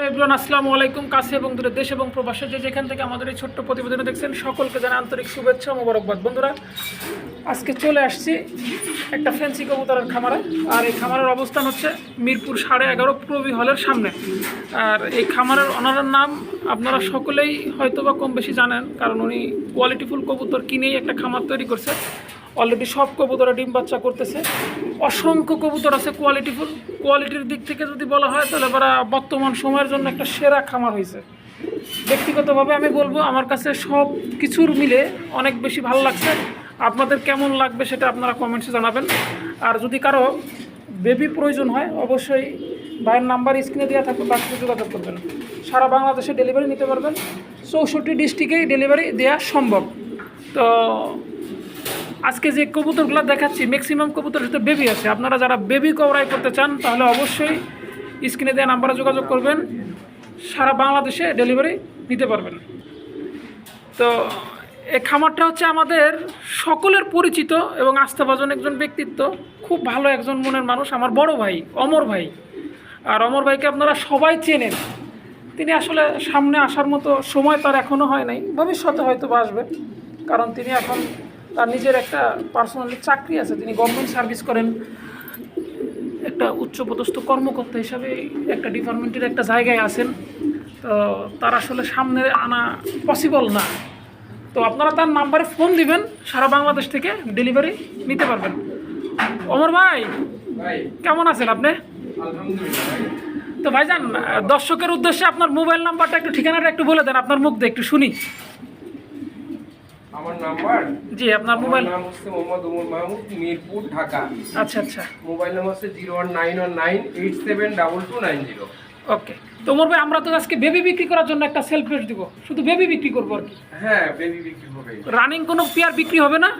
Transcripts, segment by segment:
Hello everyone, আসসালামু আলাইকুম। কাছে এবং দূরে দেশ এবং প্রবাসে যে যেখান থেকে আমাদের এই ছোট্ট প্রতিবেদনে দেখছেন, সকলকে জানাই আন্তরিক শুভেচ্ছা মোবারকবাদ। বন্ধুরা, আজকে চলে আসছি একটা ফ্যান্সি কবুতরের খামারে। আর এই খামারের অবস্থান হচ্ছে মিরপুর সাড়ে এগারো প্রবি হলের সামনে। আর এই খামারের ওনারের নাম আপনারা সকলেই হয়তো বা কম বেশি জানেন, কারণ উনি কোয়ালিটিফুল কবুতর কিনেই একটা খামার তৈরি করছে। অলরেডি সব কবুতরা ডিম বাচ্চা করতেছে। অসংখ্য কবুতর আছে কোয়ালিটিফুল কোয়ালিটির দিক থেকে যদি বলা হয়, তাহলে এবার বর্তমান সময়ের জন্য একটা সেরা খামার হয়েছে। ব্যক্তিগতভাবে আমি বলব, আমার কাছে সব কিছুর মিলে অনেক বেশি ভালো লাগছে। আপনাদের কেমন লাগবে সেটা আপনারা কমেন্টসে জানাবেন। আর যদি কারও বেবি প্রয়োজন হয়, অবশ্যই ভাইয়ের নাম্বার স্ক্রিনে দেওয়া থাকবে তার যোগাযোগ করবেন। সারা বাংলাদেশে ডেলিভারি নিতে পারবেন। চৌষট্টি ডিস্ট্রিক্টেই ডেলিভারি দেওয়া সম্ভব। তো আজকে যে কবুতরগুলো দেখাচ্ছি ম্যাক্সিমাম কবুতর সাথে বেবি আছে। আপনারা যারা বেবি কবরাই করতে চান, তাহলে অবশ্যই স্ক্রিনে দেওয়া নাম্বারে যোগাযোগ করবেন। সারা বাংলাদেশে ডেলিভারি নিতে পারবেন। তো এই খামারটা হচ্ছে আমাদের সকলের পরিচিত এবং আস্থাভাজন একজন ব্যক্তিত্ব। খুব ভালো একজন মনের মানুষ, আমার বড় ভাই, অমর ভাই। আর অমর ভাইকে আপনারা সবাই চেনেন। তিনি আসলে সামনে আসার মতো সময় তার এখনও হয় নাই। ভবিষ্যতে হয়তো আসবে, কারণ তিনি এখন তার নিজের একটা পার্সোনালি চাকরি আছে তিনি গভর্নমেন্ট সার্ভিস করেন। একটা উচ্চপদস্থ কর্মকর্তা হিসাবে একটা ডিপার্টমেন্টের একটা জায়গায় আছেন। তো তার আসলে সামনে আনা পসিবল না। তো আপনারা তার নাম্বারে ফোন দিবেন সারা বাংলাদেশ থেকে ডেলিভারি নিতে পারবেন। অমর ভাই ভাই। কেমন আছেন আপনি? আলহামদুলিল্লাহ। ভাই তো ভাইজান দর্শকের উদ্দেশ্যে আপনার মোবাইল নাম্বারটা একটু ঠিকানাটা একটু বলে দেন আপনার মুখ দিয়ে একটু শুনি। আমার নাম্বার। জি আপনার মোবাইল নাম হচ্ছে মোহাম্মদ উমর মাহমুদ মিরপুর ঢাকা। আচ্ছা আচ্ছা। মোবাইল নাম্বার হচ্ছে zero one nine one nine eight seven double two nine zero. Okay. তো ওমর ভাই আমরা তো আজকে বেবি বিক্রি করার জন্য একটা সেল পেজ দিব। শুধু বেবি বিক্রি করব আর কি। হ্যাঁ বেবি বিক্রি হবে রানিং কোনো পেয়ার বিক্রি হবে না।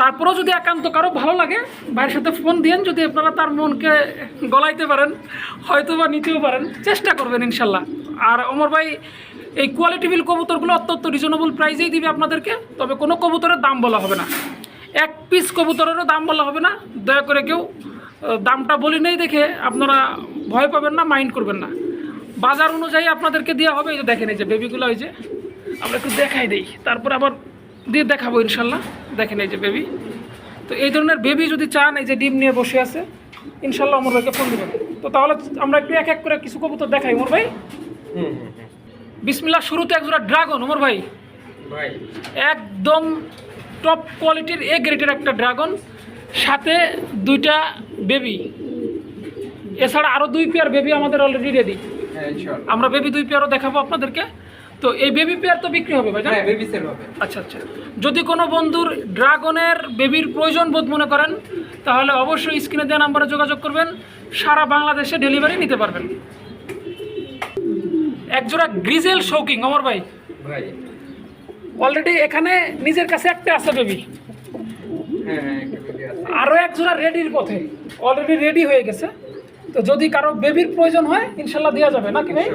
তারপরেও যদি একান্ত কারও ভালো লাগে ভাইয়ের সাথে ফোন দিয়েন যদি আপনারা তার মনকে গলাইতে পারেন হয়তো বা নিতেও পারেন চেষ্টা করবেন ইনশাল্লাহ। আর অমর ভাই এই কোয়ালিটি কোয়ালিটিবিল কবুতরগুলো অত্যন্ত রিজনেবল প্রাইসেই দিবে আপনাদেরকে, তবে কোনো কবুতরের দাম বলা হবে না। এক পিস কবুতরেরও দাম বলা হবে না। দয়া করে কেউ দামটা বলি নেই দেখে আপনারা ভয় পাবেন না মাইন্ড করবেন না। বাজার অনুযায়ী আপনাদেরকে দেওয়া হবে, এই যে দেখেন এই যে বেবিগুলো ওই যে, আমরা একটু দেখাই দিই। তারপর আবার দিয়ে দেখাবো ইনশাল্লাহ। দেখেন এই যে বেবি তো এই ধরনের বেবি যদি চান, এই যে ডিম নিয়ে বসে আছে, ইনশাল্লাহ অমর ভাইকে ফোন দেবেন। তো তাহলে আমরা একটু এক এক করে কিছু কবুতর দেখাই, অমর ভাই। হুম হুম। হুম। বিসমিল্লাহ শুরুতে একজোড়া ড্রাগন অমর ভাই। ভাই। একদম টপ কোয়ালিটির এ গ্রেডের একটা ড্রাগন সাথে দুইটা বেবি এছাড়া আরও দুই পেয়ার বেবি আমাদের অলরেডি রেডি হ্যাঁ আমরা বেবি দুই পেয়ারও দেখাবো আপনাদেরকে। তো এই বেবি পেয়ার তো বিক্রি হবে ভাই হ্যাঁ বেবি সেল হবে। আচ্ছা আচ্ছা। যদি কোনো বন্ধুর ড্রাগনের বেবির প্রয়োজন বোধ মনে করেন তাহলে অবশ্যই স্ক্রিনে দেওয়া নাম্বারে যোগাযোগ করবেন। সারা বাংলাদেশে ডেলিভারি নিতে পারবেন। একজোড়া গ্রিজেল শৌকিং অমর ভাই। ভাই। অলরেডি এখানে নিজের কাছে একটা আছে বেবি হ্যাঁ হ্যাঁ আরও একজোড়া রেডির পথে। অলরেডি রেডি হয়ে গেছে। তো যদি কারও বেবির প্রয়োজন হয় ইনশাল্লাহ দেওয়া যাবে নাকি ভাই?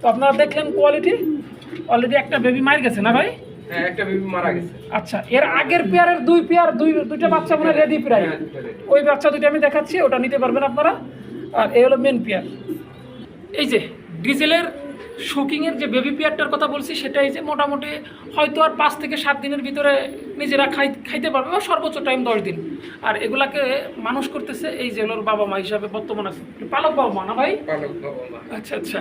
তো আপনারা দেখলেন কোয়ালিটি অলরেডি একটা বেবি মার গেছে না ভাই? হ্যাঁ একটা বেবি মারা গেছে। আচ্ছা এর আগের পেয়ারের দুই পেয়ার দুই দুইটা বাচ্চা মনে রেডি প্রায়। ওই বাচ্চা দুইটা আমি দেখাচ্ছি ওটা নিতে পারবেন আপনারা। আর এই হলো মেন পেয়ার এই যে ডিজেলের শুকিংয়ের যে বেবি পেয়ারটার কথা বলছি সেটাই যে মোটামুটি হয়তো আর পাঁচ থেকে সাত দিনের ভিতরে নিজেরা খাই খাইতে পারবে বা সর্বোচ্চ টাইম দশ দিন। আর এগুলাকে মানুষ করতেছে এই জেলোর বাবা মা হিসাবে বর্তমান আছে। পালক বাবা মা না ভাই? আচ্ছা আচ্ছা।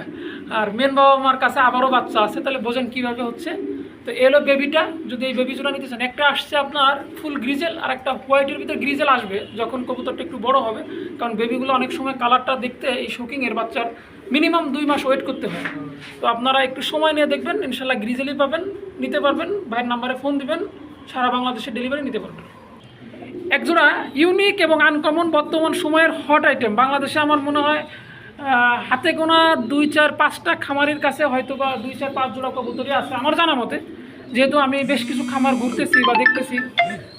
আর মেন বাবা মার কাছে আবারও বাচ্চা আছে তাহলে বোঝেন কীভাবে হচ্ছে? তো এলো বেবিটা যদি এই বেবি জোড়া নিতে চান। একটা আসছে আপনার ফুল গ্রিজেল আর একটা হোয়াইটের ভিতরে গ্রিজেল আসবে, যখন কবুতরটা একটু বড় হবে। কারণ বেবিগুলো অনেক সময় কালারটা দেখতে এই শোকিংয়ের বাচ্চার মিনিমাম দুই মাস ওয়েট করতে হয়। তো আপনারা একটু সময় নিয়ে দেখবেন ইনশাল্লাহ গ্রিজেলই পাবেন, নিতে পারবেন, ভাইয়ের নাম্বারে ফোন দিবেন, সারা বাংলাদেশে ডেলিভারি নিতে পারবেন। একজোড়া ইউনিক এবং আনকমন বর্তমান সময়ের হট আইটেম বাংলাদেশে আমার মনে হয় হাতে গোনা দুই চার পাঁচটা খামারের কাছে হয়তো বা দুই চার পাঁচ জোড়া কবুতরই আছে। আমার জানা মতে যেহেতু আমি বেশ কিছু খামার ঘুরতেছি বা দেখতেছি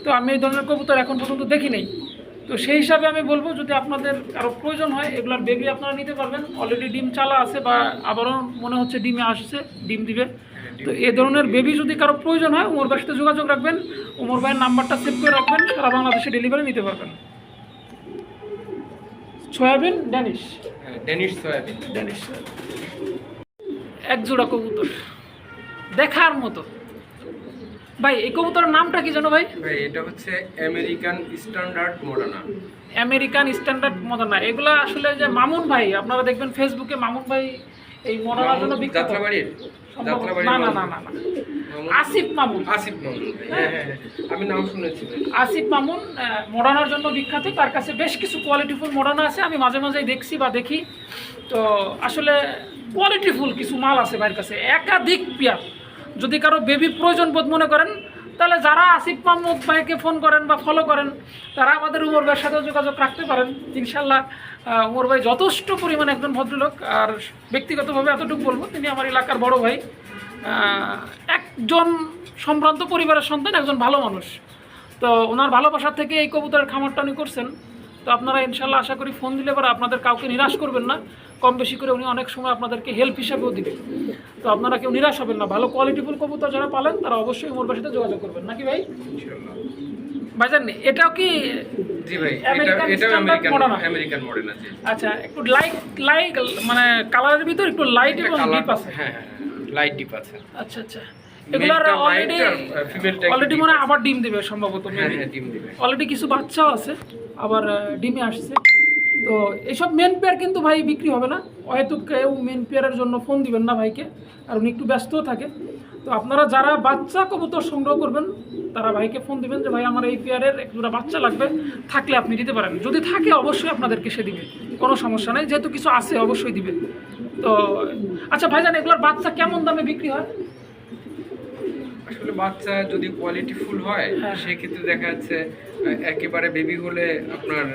তো আমি এই ধরনের কবুতর এখন পর্যন্ত দেখি নাই। তো সেই হিসাবে আমি বলব যদি আপনাদের আরও প্রয়োজন হয় এগুলার বেবি আপনারা নিতে পারবেন। অলরেডি ডিম চালা আছে বা আবারও মনে হচ্ছে ডিমে আসছে ডিম দিবে। তো এ ধরনের বেবি যদি কারও প্রয়োজন হয় উমর ভাইয়ের সাথে যোগাযোগ রাখবেন। উমর ভাইয়ের নাম্বারটা সেভ করে রাখবেন সারা বাংলাদেশে ডেলিভারি নিতে পারবেন। Soybean Danish Danish soybean. Danish এক জোড়া কবুতর। দেখার মতো। ভাই এই কবুতরের নামটা কি জানো ভাই? ভাই এটা হচ্ছে American standard Modena American standard Modena. এগুলা আসলে যে মামুন ভাই আপনারা দেখবেন ফেসবুকে মামুন ভাই এই মডার্নার জন্য বিখ্যাত। যাত্রাবাড়ির? যাত্রাবাড়ির না না না না আসিফ মামুন। আসিফ মামুন হ্যাঁ হ্যাঁ হ্যাঁ। আমি নাম শুনেছি আসিফ মামুন মডার্নার জন্য বিখ্যাত। তার কাছে বেশ কিছু কোয়ালিটিফুল মডার্না আছে। আমি মাঝে মাঝে দেখছি বা দেখি। তো আসলে কোয়ালিটিফুল কিছু মাল আছে ভাইয়ের কাছে। একাধিক পেয়ার। যদি কারও বেবি প্রয়োজন বোধ মনে করেন, তাহলে যারা আসিফ মাহমুদ ভাইকে ফোন করেন বা ফলো করেন, তারা আমাদের উমর ভাইয়ের সাথে যোগাযোগ রাখতে পারেন। ইনশাল্লাহ উমর ভাই যথেষ্ট পরিমাণে একজন ভদ্রলোক, আর ব্যক্তিগতভাবে এতটুকু বলব, তিনি আমার এলাকার বড় ভাই। একজন সম্ভ্রান্ত পরিবারের সন্তান, একজন ভালো মানুষ। তো ওনার ভালোবাসা থেকে এই কবুতরের খামারটা উনি করছেন। তো আপনারা ইনশাল্লাহ আশা করি ফোন দিলে পরে আপনাদের কাউকে নিরাশ করবেন না। কম বেশি করে উনি অনেক সময় আপনাদেরকে হেল্প হিসাবেও দিবে তো আপনারা কেউ নিরাশ হবেন না ভালো কোয়ালিটিফুল কবুতর যারা পালেন তারা অবশ্যই উমর সাথে যোগাযোগ করবেন। নাকি ভাই? ভাইজান এটাও কি জি ভাই এটা এটা আমেরিকান আমেরিকান মডেল আছে। আচ্ছা একটু লাইট লাইট মানে কালারের ভিতর একটু লাইট এবং ডিপ আছে। হ্যাঁ হ্যাঁ লাইট ডিপ আছে। আচ্ছা আচ্ছা। এগুলার অলরেডি অলরেডি মনে হয় আবার ডিম দিবে সম্ভবত হ্যাঁ হ্যাঁ ডিম দিবে। অলরেডি কিছু বাচ্চাও আছে আবার ডিমে আসছে। তো এইসব মেন পেয়ার কিন্তু ভাই বিক্রি হবে না। হয়তো কেউ মেন পেয়ারের জন্য ফোন দিবেন না ভাইকে আর উনি একটু ব্যস্তও থাকে। তো আপনারা যারা বাচ্চা কবুতর সংগ্রহ করবেন তারা ভাইকে ফোন দিবেন যে ভাই আমার এই পেয়ারের এক দুটা বাচ্চা লাগবে থাকলে আপনি দিতে পারেন। যদি থাকে অবশ্যই আপনাদেরকে সে দিবে। কোনো সমস্যা নেই যেহেতু কিছু আছে অবশ্যই দিবে। তো আচ্ছা ভাইজান এগুলোর বাচ্চা কেমন দামে বিক্রি হয়? আসলে বাচ্চা যদি কোয়ালিটি ফুল হয় হ্যাঁ। সেক্ষেত্রে দেখা যাচ্ছে একেবারে বেবি হলে আপনার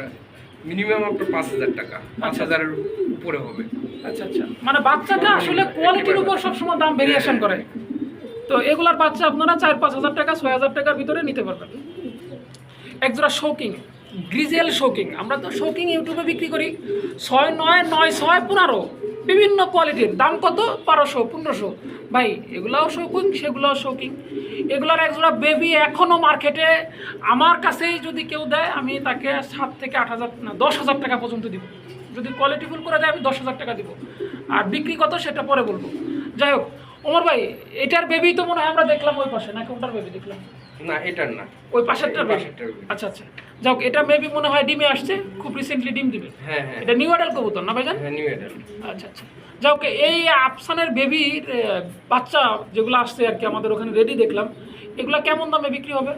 মিনিমাম আপনার পাঁচ হাজার টাকা। পাঁচ হাজারের উপরে হবে। আচ্ছা আচ্ছা। মানে বাচ্চাটা আসলে কোয়ালিটির উপর সবসময় দাম ভেরিয়েশন করে। তো এগুলার বাচ্চা আপনারা চার পাঁচ হাজার টাকা ছয় হাজার টাকার ভিতরে নিতে পারবেন। একজোড়া শৌকিং গ্রিজেল শৌকিং আমরা তো শৌকিং ইউটিউবে বিক্রি করি। ছয় নয় নয় ছয় পনেরো। বিভিন্ন কোয়ালিটির দাম কত? বারোশো, পনেরোশো। ভাই, এগুলাও শৌকিং সেগুলোও শৌকিং এগুলার একজোড়া বেবি এখনও মার্কেটে আমার কাছেই যদি কেউ দেয়, আমি তাকে সাত থেকে আট হাজার, না, দশ হাজার টাকা পর্যন্ত দিব। যদি কোয়ালিটিফুল করে দেয়, আমি দশ হাজার টাকা দিব। আর বিক্রি কত, সেটা পরে বলব। যাই হোক, ওমর ভাই, এটার বেবি তো মনে হয় আমরা দেখলাম ওই পাশে না কোনটার বেবি দেখলাম? না এটার না। ওই পাশেরটার পাশেরটার আচ্ছা আচ্ছা। যাই হোক এটা মেবি মনে হয় ডিমে আসছে খুব রিসেন্টলি ডিম দিবে। হ্যাঁ হ্যাঁ। এটা নিউ অ্যাডাল কবুতর না ভাইজান? হ্যাঁ নিউ এডাল আচ্ছা আচ্ছা। যাই হোক এই আফসানের বেবির বাচ্চা যেগুলো আসছে আর কি আমাদের ওখানে রেডি দেখলাম এগুলা কেমন দামে বিক্রি হবে?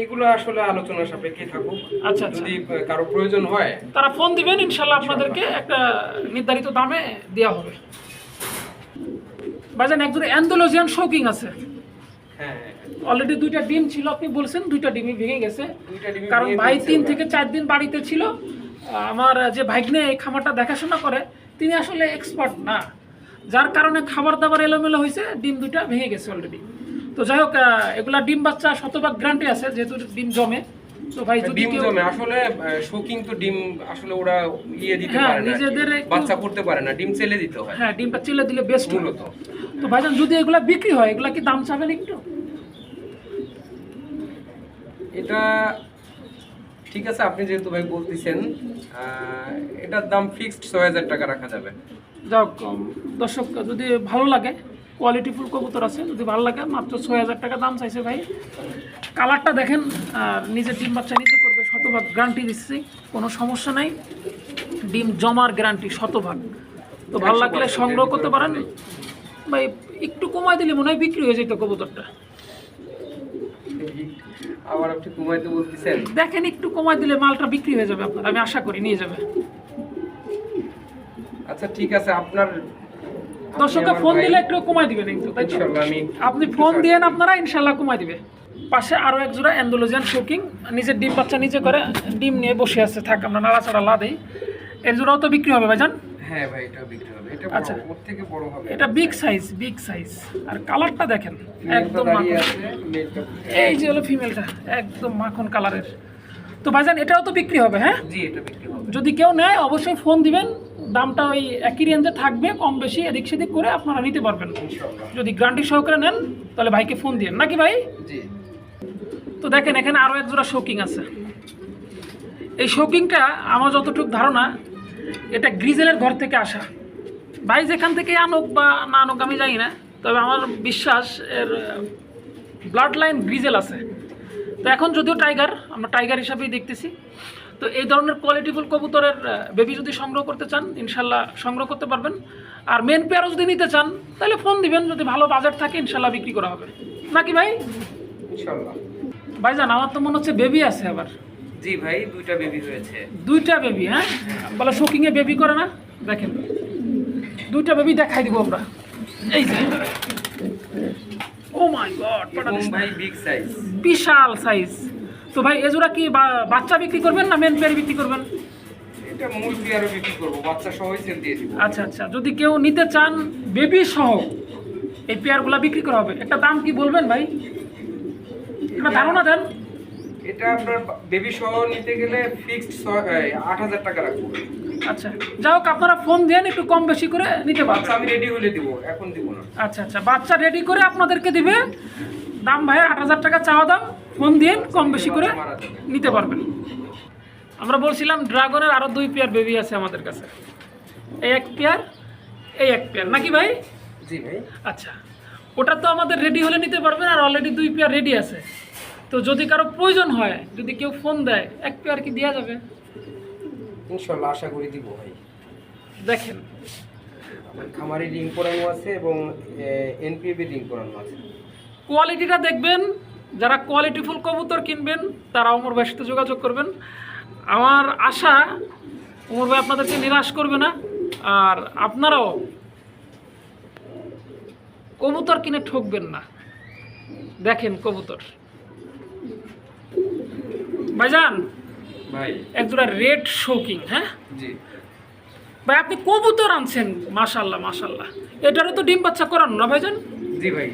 এইগুলো আসলে আলোচনা সাপেক্ষে থাকুক। আচ্ছা আচ্ছা। যদি কারও প্রয়োজন হয়। তারা ফোন দিবেন ইনশাল্লাহ আপনাদেরকে একটা নির্ধারিত দামে দেওয়া হবে। ভাইজান একজন অ্যান্ডোলজিয়ান শৌকিং আছে। হ্যাঁ হ্যাঁ, অলরেডি দুইটা ডিম ছিল আপনি বলছেন দুইটা ডিমই ভেঙে গেছে। কারণ ভাই তিন থেকে চার দিন বাড়িতে ছিল। আমার যে ভাগ্নে এই খামারটা দেখাশোনা করে তিনি আসলে এক্সপার্ট না। যার কারণে খাবার দাবার এলোমেলো হয়েছে ডিম দুইটা ভেঙে গেছে অলরেডি তো যাই হোক এগুলা ডিম বাচ্চা শতভাগ গ্যারান্টি আছে যেহেতু ডিম জমে। তো ভাই যদি ডিম জমে আসলে শোকিং তো ডিম আসলে ওরা ইয়ে দিতে হ্যাঁ, পারে না নিজেদের বাচ্চা করতে পারে না ডিম চেলে দিতে হয়। হ্যাঁ ডিমটা চিলে দিলে বেস্ট মূলত। তো ভাইজান যদি এগুলা বিক্রি হয় এগুলা কি দাম চাবেন একটু? এটা ঠিক আছে আপনি যেহেতু ভাই বলতেছেন এটার দাম ফিক্সড ছয় হাজার টাকা রাখা যাবে। যাক দর্শক যদি ভালো লাগে কোয়ালিটিফুল কবুতর আছে যদি ভালো লাগে মাত্র ছয় হাজার টাকা দাম চাইছে ভাই। কালারটা দেখেন আর নিজের ডিম বাচ্চা নিজে করবে শতভাগ গ্যারান্টি দিচ্ছি কোনো সমস্যা নাই। ডিম জমার গ্যারান্টি শতভাগ। তো ভালো লাগলে সংগ্রহ করতে পারেন। ভাই একটু কমাই দিলে মনে হয় বিক্রি হয়ে যেত কবুতরটা। আবার আপনি কমাইতে বলতেছেন? দেখেন একটু কমাই দিলে মালটা বিক্রি হয়ে যাবে আপনার। আমি আশা করি নিয়ে যাবে। আচ্ছা ঠিক আছে আপনার ফোন দিলে একটু কমাই দিবেন কিন্তু তাই তো? আপনি ফোন দিয়েন আপনারা ইনশাল্লাহ কমাই দিবে। পাশে আরও এক জোড়া অ্যান্ডোলজিয়ান শোকিং নিজের ডিম বাচ্চা নিজে করে ডিম নিয়ে বসে আছে থাক আমরা নাড়াচাড়া লা দেই। এর জোড়াও তো বিক্রি হবে ভাইজান। হ্যাঁ ভাই এটা বিক্রি হবে। এটা আচ্ছা। ওর থেকে বড় হবে। এটা বিগ সাইজ বিগ সাইজ আর কালারটা দেখেন একদম এই যে হলো ফিমেলটা একদম মাখন কালারের তো ভাইজান এটাও তো বিক্রি হবে হ্যাঁ? জি এটা বিক্রি হবে। যদি কেউ নেয় অবশ্যই ফোন দিবেন। দামটা ওই একই রেঞ্জে থাকবে কম বেশি এদিক সেদিক করে আপনারা নিতে পারবেন। যদি গ্রান্টি সহকারে নেন তাহলে ভাইকে ফোন দিন নাকি ভাই? জি। তো দেখেন এখানে আরও এক জোড়া শৌকিং আছে। এই শৌকিংটা আমার যতটুকু ধারণা এটা গ্রিজেলের ঘর থেকে আসা। ভাই যেখান থেকে আনুক বা না আনুক আমি জানি না। তবে আমার বিশ্বাস এর ব্লাড লাইন গ্রিজেল আছে। তো এখন যদিও টাইগার আমরা টাইগার হিসাবেই দেখতেছি। তো এই ধরনের কোয়ালিটিফুল কবুতরের বেবি যদি সংগ্রহ করতে চান ইনশাল্লাহ সংগ্রহ করতে পারবেন। আর মেন পেয়ারও যদি নিতে চান তাহলে ফোন দিবেন। যদি ভালো বাজার থাকে ইনশাল্লাহ বিক্রি করা হবে। নাকি ভাই? ইনশাল্লাহ। ভাইজান আমার তো মনে হচ্ছে বেবি আছে আবার। জি ভাই দুইটা বেবি হয়েছে। দুইটা বেবি হ্যাঁ? বলে শোকিংয়ে বেবি করে না? দেখেন। দুইটা বেবি দেখাই দিব আমরা। এই যে। ও মাই গড ভাই বিগ সাইজ বিশাল সাইজ তো ভাই এজোড়া কি বাচ্চা বিক্রি করবেন না মেন পেয়ার বিক্রি করবেন? এটা মূল পেয়ারও বিক্রি করব বাচ্চা সহই সেল দিয়ে দিব। আচ্ছা আচ্ছা। যদি কেউ নিতে চান বেবি সহ এই পেয়ারগুলো বিক্রি করা হবে। একটা দাম কি বলবেন ভাই? একটা ধারণা দেন। এটা আপনার বেবি সহ নিতে গেলে ফিক্সড আট হাজার টাকা রাখব। আচ্ছা। যাই হোক আপনারা ফোন দেন একটু কম বেশি করে নিতে পারবেন। আমি রেডি হলে দিব এখন দিব না। আচ্ছা আচ্ছা বাচ্চা রেডি করে আপনাদেরকে দিবে। দাম ভাই আট হাজার টাকা চাওয়া দাম ফোন দিন কম বেশি করে নিতে পারবেন। আমরা বলছিলাম ড্রাগনের আরও দুই পেয়ার বেবি আছে আমাদের কাছে। এই এক পেয়ার এই এক পেয়ার নাকি ভাই? জি ভাই। আচ্ছা। ওটা তো আমাদের রেডি হলে নিতে পারবেন আর অলরেডি দুই পেয়ার রেডি আছে। তো যদি কারও প্রয়োজন হয় যদি কেউ ফোন দেয় এক পেয়ার কি দেওয়া যাবে? ইনশাল্লাহ আশা করি দিব ভাই। দেখেন। খামারি রিং করানো আছে এবং এনপিএবি রিং করানো আছে। কোয়ালিটিটা দেখবেন যারা কোয়ালিটিফুল কবুতর কিনবেন তারা অমর ভাইয়ের সাথে যোগাযোগ করবেন। আমার আশা অমর ভাই আপনাদেরকে নিরাশ করবে না। আর আপনারাও কবুতর কিনে ঠকবেন না। দেখেন কবুতর। ভাইজান ভাই। একজোড়া রেড শোকিং হ্যাঁ? জি। ভাই আপনি কবুতর আনছেন মাশাল্লাহ মাশাল্লাহ এটারও তো ডিম বাচ্চা করানো না ভাইজান? জি ভাই।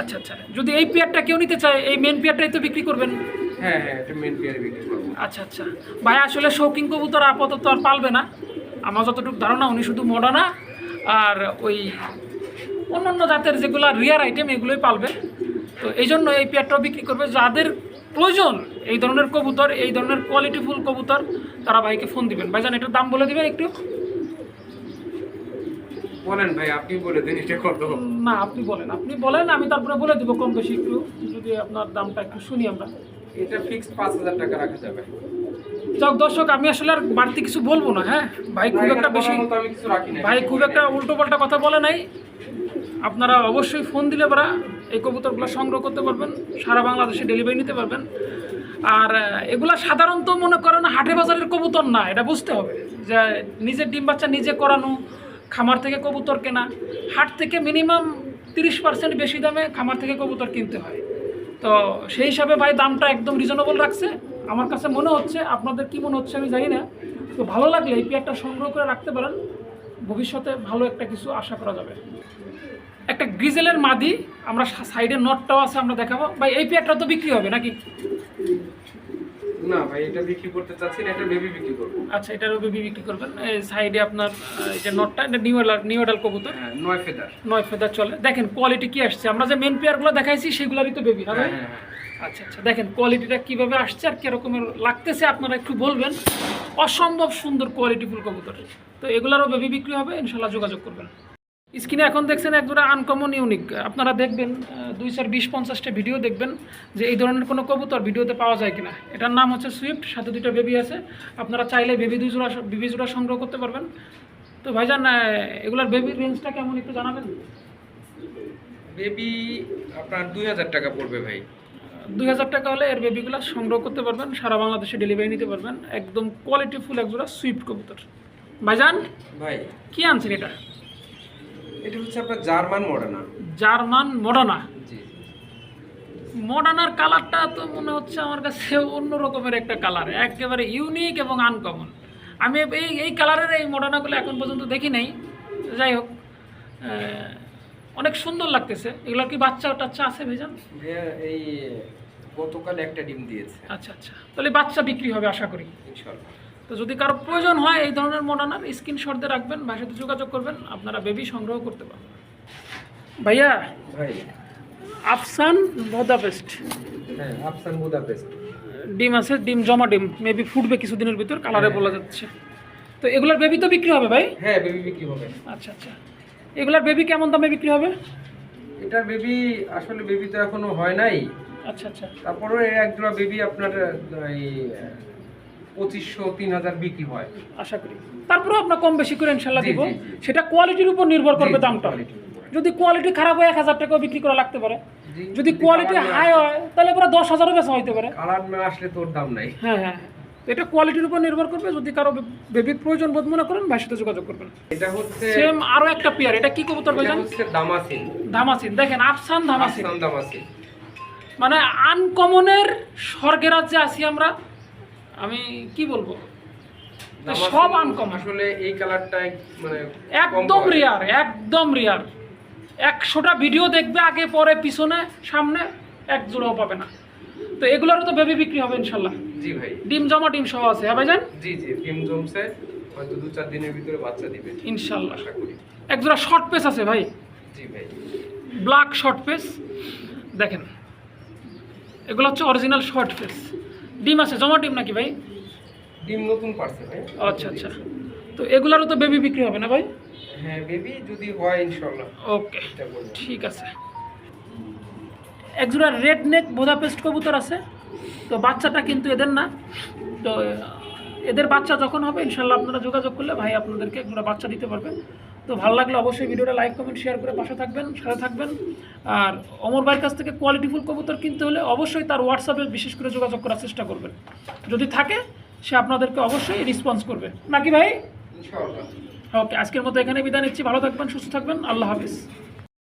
আচ্ছা আচ্ছা। যদি এই পেয়ারটা কেউ নিতে চায় এই মেন পেয়ারটাই তো বিক্রি করবেন। হ্যাঁ হ্যাঁ এটা মেন পেয়ার বিক্রি করব। আচ্ছা আচ্ছা। ভাই আসলে শৌকিং কবুতর আপাতত আর পালবে না। আমার যতটুকু ধারণা উনি শুধু মডানা আর ওই অন্যান্য জাতের যেগুলো রিয়ার আইটেম এগুলোই পালবে। তো এই জন্য এই পেয়ারটাও বিক্রি করবে। যাদের প্রয়োজন এই ধরনের কবুতর এই ধরনের কোয়ালিটিফুল কবুতর তারা ভাইকে ফোন দিবেন। ভাই ভাইজান এটার দাম বলে দিবেন একটু? বলেন ভাই আপনি বলে দিন এটা কত? না আপনি বলেন। আপনি বলেন আমি তারপরে বলে দিব কম বেশি একটু। যদি আপনার দামটা একটু শুনি আমরা। এটা ফিক্সড পাঁচ হাজার টাকা রাখা যাবে। যাক দর্শক আমি আসলে আর বাড়তি কিছু বলব না হ্যাঁ? ভাই খুব একটা বেশি ভাই খুব একটা উল্টো পাল্টা কথা বলে নাই। আপনারা অবশ্যই ফোন দিলে পরা এই কবুতরগুলো সংগ্রহ করতে পারবেন সারা বাংলাদেশে ডেলিভারি নিতে পারবেন। আর এগুলা সাধারণত মনে করেন হাটে বাজারের কবুতর না, এটা বুঝতে হবে। যে নিজের ডিম বাচ্চা নিজে করানো, খামার থেকে কবুতর কেনা। হাট থেকে মিনিমাম তিরিশ পার্সেন্ট বেশি দামে খামার থেকে কবুতর কিনতে হয়। তো সেই হিসাবে ভাই দামটা একদম রিজনেবল রাখছে। আমার কাছে মনে হচ্ছে, আপনাদের কি মনে হচ্ছে আমি জানি না। তো ভালো লাগলে এই পেয়ারটা সংগ্রহ করে রাখতে পারেন। ভবিষ্যতে ভালো একটা কিছু আশা করা যাবে। একটা গ্রিজেলের মাদি, আমরা সাইডে নটটাও আছে, আমরা দেখাবো। ভাই, এই পেয়ারটা তো বিক্রি হবে নাকি? না ভাই এটা বিক্রি করতে চাচ্ছি এটা বেবি বিক্রি করব। আচ্ছা এটারও বেবি বিক্রি করবেন। সাইডে আপনার যে নটটা এটা নিউ নিউ কবুতর। নয় ফেদার। নয় ফেদার চলে। দেখেন কোয়ালিটি কি আসছে? আমরা যে মেন পেয়ারগুলো দেখাইছি সেগুলোরই তো বেবি হ্যাঁ হ্যাঁ হ্যাঁ। আচ্ছা আচ্ছা দেখেন কোয়ালিটিটা কীভাবে আসছে আর কিরকমের লাগতেছে আপনারা একটু বলবেন। অসম্ভব সুন্দর কোয়ালিটিফুল কবুতর। তো এগুলারও বেবি বিক্রি হবে ইনশাল্লাহ যোগাযোগ করবেন। স্ক্রিনে এখন দেখছেন এক একজোড়া আনকমন ইউনিক আপনারা দেখবেন দুই চার বিশ পঞ্চাশটা ভিডিও দেখবেন যে এই ধরনের কোনো কবুতর ভিডিওতে পাওয়া যায় কিনা। এটার নাম হচ্ছে সুইফট সাথে দুইটা বেবি আছে। আপনারা চাইলে বেবি দুই জোড়া বেবি জোড়া সংগ্রহ করতে পারবেন। তো ভাইজান এগুলার বেবির রেঞ্জটা কেমন একটু জানাবেন? বেবি আপনার দুই হাজার টাকা পড়বে ভাই। দুই হাজার টাকা হলে এর বেবিগুলো সংগ্রহ করতে পারবেন সারা বাংলাদেশে ডেলিভারি নিতে পারবেন। একদম কোয়ালিটিফুল একজোড়া সুইফট কবুতর। ভাইজান ভাই। কি আনছেন এটা? এটা হচ্ছে আপনার জার্মান মডার্না। জার্মান মডানা জি। মডার্নার কালারটা তো মনে হচ্ছে আমার কাছে অন্য রকমের একটা কালার একেবারে ইউনিক এবং আনকমন আমি এই এই কালারের এই মডার্নাগুলো এখন পর্যন্ত দেখি নাই। যাই হোক অনেক সুন্দর লাগতেছে। এগুলো কি বাচ্চা টাচ্চা আছে ভেজান এই গতকাল একটা ডিম দিয়েছে। আচ্ছা আচ্ছা। তাহলে বাচ্চা বিক্রি হবে আশা করি। ইনশাল্লাহ। তো যদি কারও প্রয়োজন হয় এই ধরনের মডার্নার স্ক্রিনশট দিয়ে রাখবেন ভাইয়ের সাথে যোগাযোগ করবেন আপনারা বেবি সংগ্রহ করতে পারবেন। ভাইয়া ভাই। আফসান মোদাবেস্ট হ্যাঁ আফসান বুদাপেস্ট। ডিম আছে ডিম জমা ডিম মেবি ফুটবে কিছুদিনের ভিতর কালারে বলা যাচ্ছে। তো এগুলার বেবি তো বিক্রি হবে ভাই? হ্যাঁ বেবি বিক্রি হবে। আচ্ছা আচ্ছা। এগুলার বেবি কেমন দামে বিক্রি হবে? এটার বেবি আসলে বেবি তো এখনও হয় নাই। আচ্ছা আচ্ছা। তারপরে এর এক জোড়া বেবি আপনার এই পঁচিশশো তিন হাজার বিক্রি হয়। আশা করি। তারপরে আপনার কম বেশি করে ইনশাল্লাহ দিব। সেটা কোয়ালিটির উপর নির্ভর করবে দামটা। যদি কোয়ালিটি খারাপ হয় এক হাজার টাকাও বিক্রি করা লাগতে পারে। যদি কোয়ালিটি হাই হয় তাহলে পুরো দশ হাজারও বেচা হইতে পারে। কালার না আসলে তোর দাম নাই। হ্যাঁ হ্যাঁ। এটা কোয়ালিটির উপর নির্ভর করবে। যদি কারও বেবির প্রয়োজন বোধ মনে করেন ভাইয়ের সাথে যোগাযোগ করবেন। এটা হচ্ছে সেম আরও একটা পেয়ার এটা কি কবুতর ভাইজান? হচ্ছে দামাসিন। দেখেন আফসান আসাম দামাসিন। মানে আনকমনের স্বর্গের রাজ্যে আছি আমরা। আমি কি বলব? সব আনকমন আসলে এই কালারটা মানে একদম রেয়ার একদম রেয়ার একশোটা ভিডিও দেখবে আগে পরে পিছনে সামনে এক জোড়াও পাবে না। তো এগুলোরও তো বেবি বিক্রি হবে ইনশাল্লাহ। জি ভাই। ডিম জমা ডিম সহ আছে হ্যাঁ ভাইজান? জি জি ডিম জমছে হয়তো দু চার দিনের ভিতরে বাচ্চা দিবে। ইনশাল্লাহ। আশা করি। এক জোড়া শর্ট পেস আছে ভাই। জি ভাই। ব্ল্যাক শর্ট পেস দেখেন এগুলো হচ্ছে অরিজিনাল শর্ট পেস ডিম আছে জমা ডিম নাকি ভাই? ডিম নতুন পারছে ভাই। আচ্ছা আচ্ছা। তো এগুলারও তো বেবি বিক্রি হবে না ভাই? হ্যাঁ বেবি যদি হয় ইনশাল্লাহ। ওকে ঠিক আছে। একজোড়া রেড নেক বোদাপেস্ট কবুতর আছে তো বাচ্চাটা কিন্তু এদের না। তো এদের বাচ্চা যখন হবে ইনশাল্লাহ আপনারা যোগাযোগ করলে ভাই আপনাদেরকে একজোড়া বাচ্চা দিতে পারবেন। তো ভালো লাগলে অবশ্যই ভিডিওটা লাইক কমেন্ট শেয়ার করে পাশে থাকবেন সাথে থাকবেন। আর অমর ভাইয়ের কাছ থেকে কোয়ালিটিফুল কবুতর কিনতে হলে অবশ্যই তার হোয়াটসঅ্যাপে বিশেষ করে যোগাযোগ করার চেষ্টা করবেন। যদি থাকে সে আপনাদেরকে অবশ্যই রেসপন্স করবে। নাকি ভাই? ওকে আজকের মতো এখানে বিদায় নিচ্ছি। ভালো থাকবেন সুস্থ থাকবেন। আল্লাহ হাফিজ।